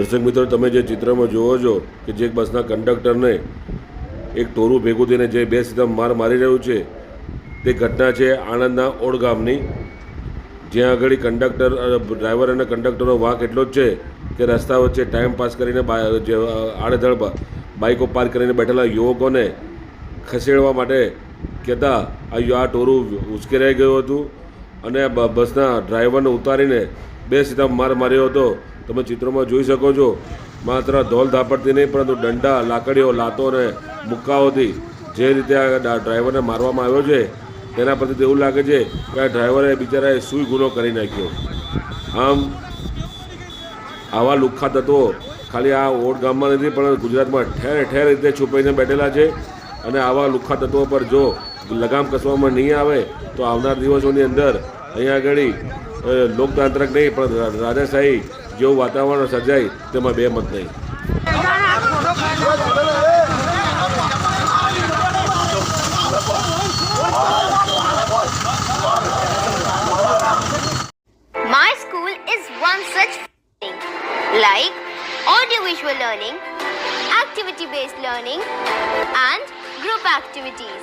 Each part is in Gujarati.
દર્શક મિત્રો, તમે જે ચિત્રમાં જુઓ છો કે જે બસના કંડક્ટરને એક ટોરું ભેગું થઈને જે બે સીધા માર મારી રહ્યું છે, તે ઘટના છે આણંદના ઓડ ગામની. જ્યાં આગળ કંડક્ટર ડ્રાઈવર અને કંડક્ટરનો વાંક એટલો જ છે કે રસ્તા વચ્ચે ટાઈમ પાસ કરીને જે આડેધડ બાઇકો પાર્ક કરીને બેઠેલા યુવકોને ખસેડવા માટે કહેતા આ આ ટોરું ઉશ્કેરાઈ ગયું હતું અને બસના ડ્રાઈવરને ઉતારીને બે સીધા માર માર્યો હતો. તમે ચિત્રોમાં જોઈ શકો છો, માત્ર ધોલ ધાપડથી નહીં, પરંતુ દંડા લાકડીઓ, લાતો અને મુક્કાઓથી જે રીતે આ ડ્રાઈવરને મારવામાં આવ્યો છે, તેના પરથી એવું લાગે છે કે આ ડ્રાઈવરે બિચારાએ સુઈ ગુનો કરી નાખ્યો. આમ, આવા લુખ્ખા તત્વો ખાલી આ ઓડ ગામમાં નથી, પણ ગુજરાતમાં ઠેર ઠેર રીતે છુપાઈને બેઠેલા છે. અને આવા લુખ્ખા તત્વો પર જો લગામ કસવામાં નહીં આવે, તો આવનાર દિવસોની અંદર અહીંયા આગળ લોકતાંત્રક નહીં, પણ રાજાશાહી જેવું વાતાવરણ સર્જાય તેમાં બે મત નહીં My school is one such thing like audiovisual learning, activity based learning, and group activities,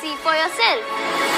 see for yourself.